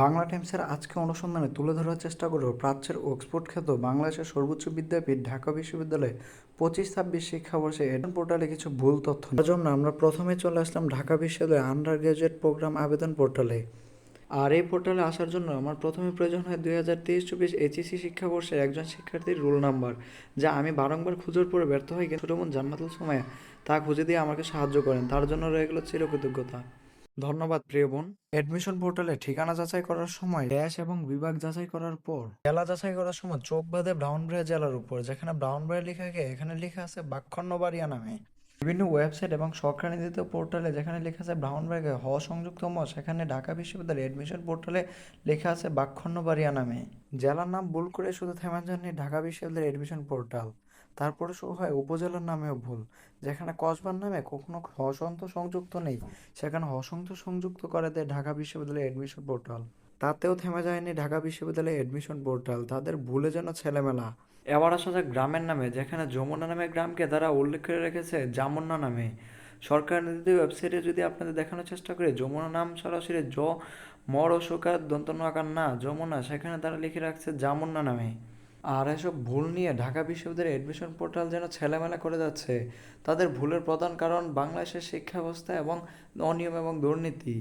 বাংলা টাইমসের আজকে অনুসন্ধানে তুলে ধরার চেষ্টা করব প্রাচ্যের অক্সফোর্ড খ্যাত বাংলাদেশের সর্বোচ্চ বিদ্যাপীঠ, ঢাকা বিশ্ববিদ্যালয়ে পঁচিশ ছাব্বিশ শিক্ষাবর্ষে এডন পোর্টালে কিছু ভুল তথ্য তার জন্য আমরা প্রথমে চলে আসলাম ঢাকা বিশ্ববিদ্যালয়ের আন্ডার গ্রাজুয়েট প্রোগ্রাম আবেদন পোর্টালে। আর এই পোর্টালে আসার জন্য আমার প্রথমে প্রয়োজন হয় দুই হাজার তেইশ চব্বিশ এইচএসসি শিক্ষাবর্ষের একজন শিক্ষার্থীর রোল নাম্বার, যা আমি বারংবার খুঁজোর পরে ব্যর্থ হয়ে কিন্তু ছোটো বোন জান্নাতুল সময় তা খুঁজে দিয়ে আমাকে সাহায্য করেন। তার জন্য রয়ে গেল চিরকৃতজ্ঞতা। ধন্যবাদ, প্রিয় বোন। অ্যাডমিশন পোর্টালে ঠিকানা যাচাই করার সময় ড্যাশ এবং বিভাগ যাচাই করার পর জেলা যাচাই করার সময় চোখ বাঁধে ব্রাউনব্রিয়া জেলার উপর, যেখানে ব্রাউনব্রিয়া লেখা গিয়ে এখানে লেখা আছে বাক্ষণ্যবাড়িয়া নামে। বিভিন্ন ওয়েবসাইট এবং সরকার নির্ধারিত পোর্টালে যেখানে লেখা আছে ব্রাউনব্রিয়াকে হ সংযুক্ত ম সেখানে ঢাকা বিশ্ববিদ্যালয়ের অ্যাডমিশন পোর্টালে লেখা আছে বাক্ষণ্যবাড়িয়া নামে। জেলার নাম ভুল করে শুধু থেমে যাননি ঢাকা বিশ্ববিদ্যালয়ের অ্যাডমিশন পোর্টাল তারপরে শুরু হয় উপজেলার নামেও ভুল। যেখানে কসবার নামে কখনো হসন্ত সংযুক্ত নেই, সেখানে হসন্ত সংযুক্ত করে দেয় ঢাকা বিশ্ববিদ্যালয়ের অ্যাডমিশন পোর্টাল তাতেও থেমে যায়নি ঢাকা বিশ্ববিদ্যালয়ের অ্যাডমিশন পোর্টাল তাদের ভুলে যেন ছেলেমেলা। এবার আসা যাক গ্রামের নামে, যেখানে যমুনা নামে গ্রামকে তারা উল্লেখ করে রেখেছে জামুন্না নামে। সরকার নির্ধারিত ওয়েবসাইটে যদি আপনাদের দেখানোর চেষ্টা করে, যমুনা নাম সরাসরি জ মর অশোকার দন্তন্য আকার না, যমুনা, সেখানে তারা লিখে রাখছে জামুন্না নামে। আর এসব ভুল নিয়ে ঢাকা বিশ্ববিদ্যালয়ের অ্যাডমিশন পোর্টাল যেন ছেলেমেলা করে যাচ্ছে, তাদের ভুলের প্রধান কারণ বাংলাদেশের শিক্ষা ব্যবস্থা এবং অনিয়ম এবং দুর্নীতি,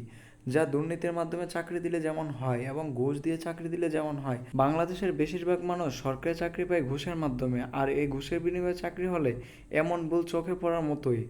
যা দুর্নীতির মাধ্যমে চাকরি দিলে যেমন হয় এবং ঘুষ দিয়ে চাকরি দিলে যেমন হয়। বাংলাদেশের বেশিরভাগ মানুষ সরকারি চাকরি পায় ঘুষের মাধ্যমে, আর এই ঘুষের বিনিময়ে চাকরি হলে এমন ভুল চোখে পড়ার মতোই।